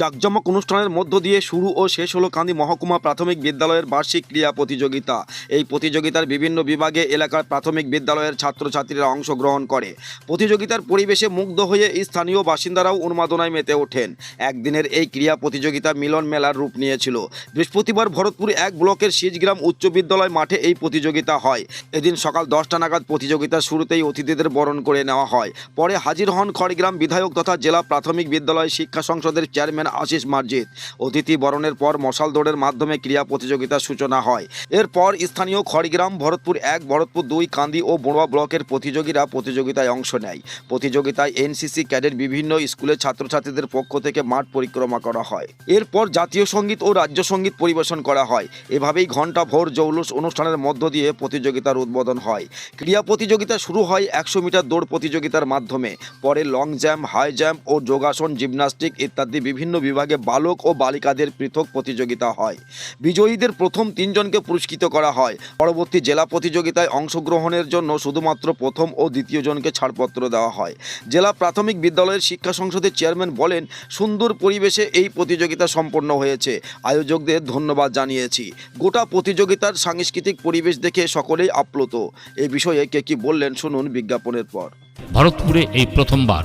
জাকজমক অনুষ্ঠানের মধ্য দিয়ে শুরু ও শেষ হলো কান্দি মহকুমা প্রাথমিক বিদ্যালয়ের বার্ষিক ক্রীড়া প্রতিযোগিতা। এই প্রতিযোগিতার বিভিন্ন বিভাগে এলাকার প্রাথমিক বিদ্যালয়ের ছাত্রছাত্রীরা অংশগ্রহণ করে। প্রতিযোগিতার পরিবেশে মুগ্ধ হয়ে স্থানীয় বাসিন্দারাও উন্মাদনায় মেতে ওঠেন। একদিনের এই ক্রীড়া প্রতিযোগিতা মিলন মেলার রূপ নিয়েছিল। বৃহস্পতিবার ভরতপুর এক ব্লকের শীজগ্রাম উচ্চ বিদ্যালয় মাঠে এই প্রতিযোগিতা হয়। এদিন সকাল দশটা নাগাদ প্রতিযোগিতার শুরুতেই অতিথিদের বরণ করে নেওয়া হয়। পরে হাজির হন খড়গ্রাম বিধায়ক তথা জেলা প্রাথমিক বিদ্যালয় শিক্ষা সংসদের চেয়ারম্যান আশিস মার্জিদ অতিথি বরণের পর মশাল দৌড়ের মাধ্যমে ক্রীড়া প্রতিযোগিতার সূচনা হয়। এরপর স্থানীয় খড়গ্রাম, ভরতপুর এক, ভরতপুর দুই, কান্দি ও বড়ুয়া ব্লকের প্রতিযোগীরা প্রতিযোগিতায় অংশ নেয়। প্রতিযোগিতায় এনসিসি ক্যাডেট বিভিন্ন স্কুলের ছাত্রছাত্রীদের পক্ষ থেকে মাঠ পরিক্রমা করা হয়। এরপর জাতীয় সংগীত ও রাজ্য সংগীত পরিবেশন করা হয়। এভাবেই ঘণ্টা ভোর জৌলুস অনুষ্ঠানের মধ্য দিয়ে প্রতিযোগিতার উদ্বোধন হয়। ক্রীড়া প্রতিযোগিতা শুরু হয় একশো মিটার দৌড় প্রতিযোগিতার মাধ্যমে। পরে লং জাম্প হাই জাম্প ও যোগাসন, জিমনাস্টিক ইত্যাদি বিভিন্ন বিভাগে বালক ও বালিকাদের পৃথক প্রতিযোগিতা হয়। বিজয়ীদের প্রথম তিনজনকে পুরস্কৃত করা হয়। পরবর্তী জেলা প্রতিযোগিতায় অংশগ্রহণের জন্য শুধুমাত্র প্রথম ও দ্বিতীয় জনকে ছাড়পত্র দেওয়া হয়। জেলা প্রাথমিক বিদ্যালয়ের শিক্ষা সংসদের চেয়ারম্যান বলেন, সুন্দর পরিবেশে এই প্রতিযোগিতা সম্পন্ন হয়েছে। আয়োজকদের ধন্যবাদ জানিয়েছি। গোটা প্রতিযোগিতার সাংস্কৃতিক পরিবেশ দেখে সকলেই আপ্লুত। এ বিষয়ে কে কি বললেন, শুনুন বিজ্ঞাপনের পর। ভারতপুরে এই প্রথমবার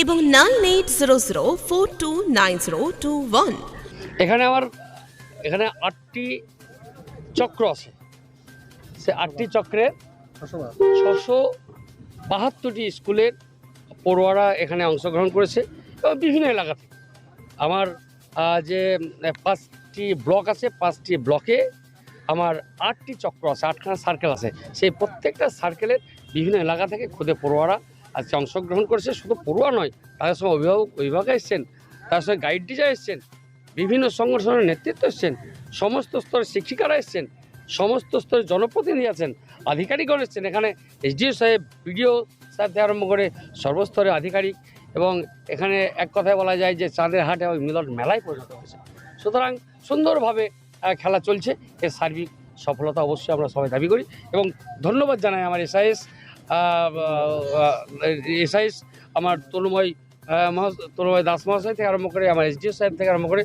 এবং nine eight zero zero four two nine zero two one. এখানে আমার, এখানে আটটি চক্র আছে। সে আটটি চক্রে ছশো বাহাত্তরটি স্কুলের পড়ুয়ারা এখানে অংশগ্রহণ করেছে এবং বিভিন্ন এলাকা থেকে। আমার যে পাঁচটি ব্লক আছে, পাঁচটি ব্লকে আমার আটটি চক্র আছে, আটখানা সার্কেল আছে। সেই প্রত্যেকটা সার্কেলের বিভিন্ন এলাকা থেকে খুদে পড়ুয়ারা আজকে অংশগ্রহণ করেছে শুধু পড়ুয়া নয়, তাদের সঙ্গে অভিভাবক অভিভাবক এসছেন তার সঙ্গে গাইড টিচার এসছেন, বিভিন্ন সংগঠনের নেতৃত্ব এসছেন, সমস্ত স্তরের শিক্ষিকারা এসছেন, সমস্ত স্তরের জনপ্রতিনিধি আছেন, আধিকারিকগণ এসছেন। এখানে এসডিও সাহেব, বিডিও সাহেব থেকে আরম্ভ করে সর্বস্তরের আধিকারিক এবং এখানে এক কথায় বলা যায় যে চাঁদের হাটে ওই মিলন মেলায় পরিণত হয়েছে। সুতরাং সুন্দরভাবে খেলা চলছে, এর সার্বিক সফলতা অবশ্যই আমরা সবাই দাবি করি এবং ধন্যবাদ জানাই আমার এসআইএস এসআইএস আমার তনুময় তনুময় দাস মহাশয় থেকে আরম্ভ করে, আমার এসডিও সাহেব থেকে আরম্ভ করে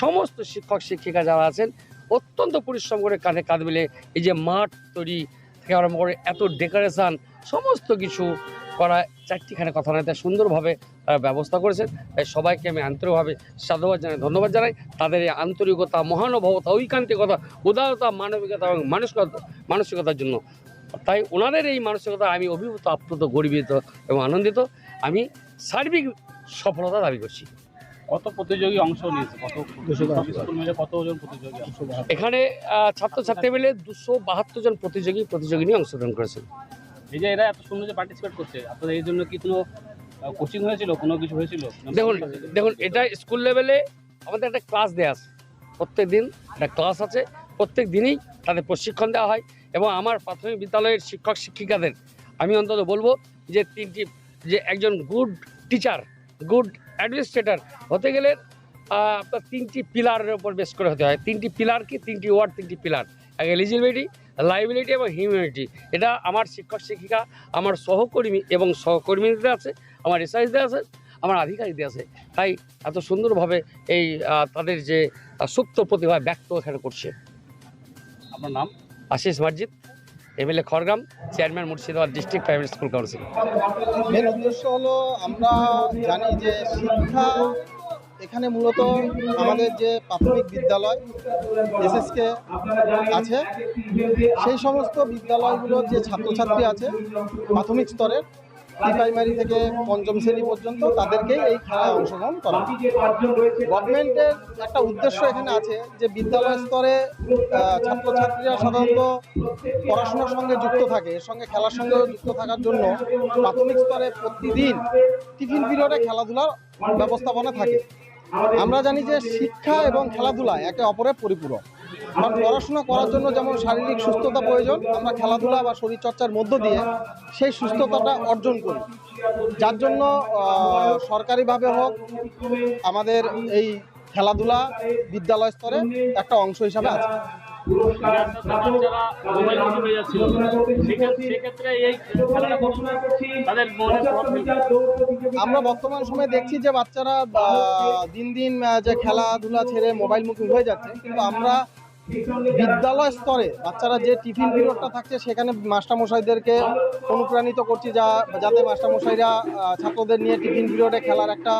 সমস্ত শিক্ষক, শিক্ষিকা যারা আছেন, অত্যন্ত পরিশ্রম করে কাঁধে কাঁধ মিলে এই যে মাঠ তৈরি থেকে আরম্ভ করে এত ডেকোরেশন, সমস্ত কিছু করা, চারটিখানে কথা নয় তাই সুন্দরভাবে তারা ব্যবস্থা করেছেন। তাই সবাইকে আমি আন্তরিকভাবে সাধুবাদ জানাই, ধন্যবাদ জানাই। তাদের এই আন্তরিকতা, মহানুভবতা, ঐকান্তিকতা, উদারতা, মানবিকতা এবং মানসিকতা, মানসিকতার জন্য তাই ওনাদের এই মানসিকতা আমি অভিভূত আপ্লুত গর্বিত এবং আনন্দিত। আমি সার্বিক সফলতা দাবি করছি। কত প্রতিযোগী অংশ নিয়েছে? কত কতজন প্রতিযোগী এখানে ছাত্রছাত্রী মিলে দুশো বাহাত্তর জন প্রতিযোগী প্রতিযোগিনী অংশগ্রহণ করেছেন। এই যে এরা এত সুন্দর যে পার্টিসিপেট করছে আপনাদের এই জন্য কি কোনো কোচিং হয়েছিল? কোনো কিছু হয়েছিল? দেখুন দেখুন এটা স্কুল লেভেলে আমাদের একটা ক্লাস দেওয়া আছে। প্রত্যেক দিন একটা ক্লাস আছে। প্রত্যেক দিনই তাদের প্রশিক্ষণ দেওয়া হয়। এবং আমার প্রাথমিক বিদ্যালয়ের শিক্ষক শিক্ষিকাদের, আমি অন্তত বলব যে তিনটি, যে একজন গুড টিচার গুড অ্যাডমিনিস্ট্রেটর হতে গেলে আপনার তিনটি পিলারের ওপর বেস করে হতে হয়। তিনটি পিলার কি? তিনটি ওয়ার্ড তিনটি পিলার এক এলিজিবিলিটি লাইবিলিটি এবং হিউম্যানিটি এটা আমার শিক্ষক শিক্ষিকা, আমার সহকর্মী এবং সহকর্মীদের আছে, আমার এসআইসদের আছে, আমার আধিকারিকদের আছে। তাই এত সুন্দরভাবে এই তাদের যে সুপ্ত প্রতিভা ব্যক্ত এখানে করছে। আপনার নাম? Ashis Marjit MLA Khargram, chairman Murshidabad district primary school council. এর উদ্দেশ্য হলো আমরা জানি যে শিক্ষা এখানে মূলত আমাদের যে প্রাথমিক বিদ্যালয়, এসএসকে আছে। সেই সমস্ত বিদ্যালয়গুলোর যে ছাত্রছাত্রী আছে, প্রাথমিক স্তরের প্রি প্রাইমারি থেকে পঞ্চম শ্রেণি পর্যন্ত তাদেরকেই এই খেলায় অংশগ্রহণ করা গভর্নমেন্টের একটা উদ্দেশ্য এখানে আছে যে বিদ্যালয় স্তরে ছাত্রছাত্রীরা সাধারণত পড়াশোনার সঙ্গে যুক্ত থাকে, এর সঙ্গে খেলার সঙ্গে যুক্ত থাকার জন্য প্রাথমিক স্তরে প্রতিদিন টিফিন পিরিয়ডে খেলাধুলার ব্যবস্থাপনা থাকে। আমরা জানি যে শিক্ষা এবং খেলাধুলা একে অপরের পরিপূরক। কারণ পড়াশোনা করার জন্য যেমন শারীরিক সুস্থতা প্রয়োজন, আমরা খেলাধুলা বা শরীরচর্চার মধ্য দিয়ে সেই সুস্থতাটা অর্জন করি। যার জন্য সরকারিভাবে হোক, আমাদের এই খেলাধুলা বিদ্যালয় স্তরে একটা অংশ হিসাবে আছে। আমরা বর্তমান সময়ে দেখছি যে বাচ্চারা দিন দিন যে খেলাধুলা ছেড়ে মোবাইল মুখী হয়ে যাচ্ছে, কিন্তু আমরা বিদ্যালয় স্তরে বাচ্চারা যে টিফিন পিরিয়ডটা থাকছে, সেখানে মাস্টারমশাইদেরকে অনুপ্রাণিত করছি যা, যাতে মাস্টারমশাইরা ছাত্রদের নিয়ে টিফিন পিরিয়ডে খেলার একটা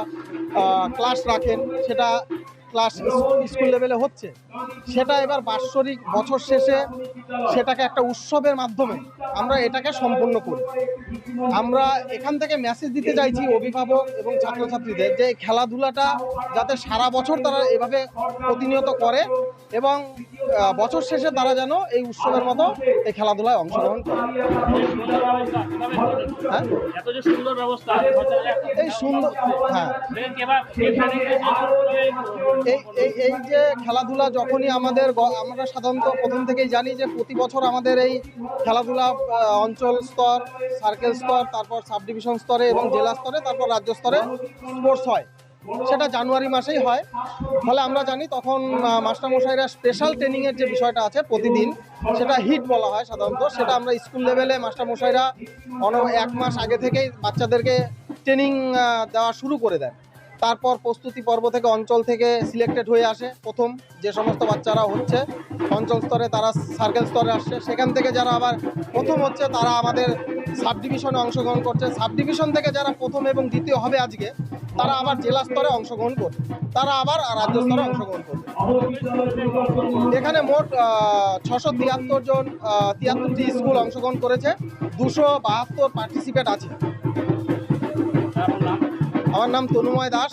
ক্লাস রাখেন। সেটা ক্লাস স্কুল লেভেলে হচ্ছে। সেটা এবার বাৎসরিক বছর শেষে সেটাকে একটা উৎসবের মাধ্যমে আমরা এটাকে সম্পূর্ণ করি। আমরা এখান থেকে মেসেজ দিতে চাইছি অভিভাবক এবং ছাত্রছাত্রীদের যে খেলাধুলাটা যাতে সারা বছর তারা এভাবে প্রতিনিয়ত করে এবং বছর শেষে তারা যেন এই উৎসবের মতো এই খেলাধুলায় অংশগ্রহণ করে। হ্যাঁ? এই সুন্দর হ্যাঁ। এই এই যে খেলাধুলা যখনই আমাদের আমরা সাধারণত প্রথম থেকেই জানি যে প্রতি বছর আমাদের এই খেলাধুলা অঞ্চল স্তর সার্কেল স্তর তারপর সাব ডিভিশন স্তরে এবং জেলা স্তরে তারপর রাজ্য স্তরে স্পোর্টস হয়। সেটা জানুয়ারি মাসেই হয়। ফলে আমরা জানি তখন মাস্টারমশাইরা স্পেশাল ট্রেনিংয়ের যে বিষয়টা আছে প্রতিদিন, সেটা হিট বলা হয় সাধারণত। সেটা আমরা স্কুল লেভেলে মাস্টারমশাইরা অন এক মাস আগে থেকেই বাচ্চাদেরকে ট্রেনিং দেওয়া শুরু করে দেন তারপর প্রস্তুতি পর্ব থেকে অঞ্চল থেকে সিলেক্টেড হয়ে আসে প্রথম যে সমস্ত বাচ্চারা হচ্ছে। অঞ্চল স্তরে তারা সার্কেল স্তরে আসছে। সেখান থেকে যারা আবার প্রথম হচ্ছে, তারা আমাদের সাব ডিভিশনে অংশগ্রহণ করছে। সাব ডিভিশন থেকে যারা প্রথম এবং দ্বিতীয় হবে আজকে তারা আবার জেলা স্তরে অংশগ্রহণ করবে। তারা আবার রাজ্য স্তরে অংশগ্রহণ করবে। এখানে মোট ছশো তিয়াত্তর জন তিয়াত্তরটি স্কুল অংশগ্রহণ করেছে। দুশো বাহাত্তর পার্টিসিপেট আছে। আমার নাম তনুময় দাস।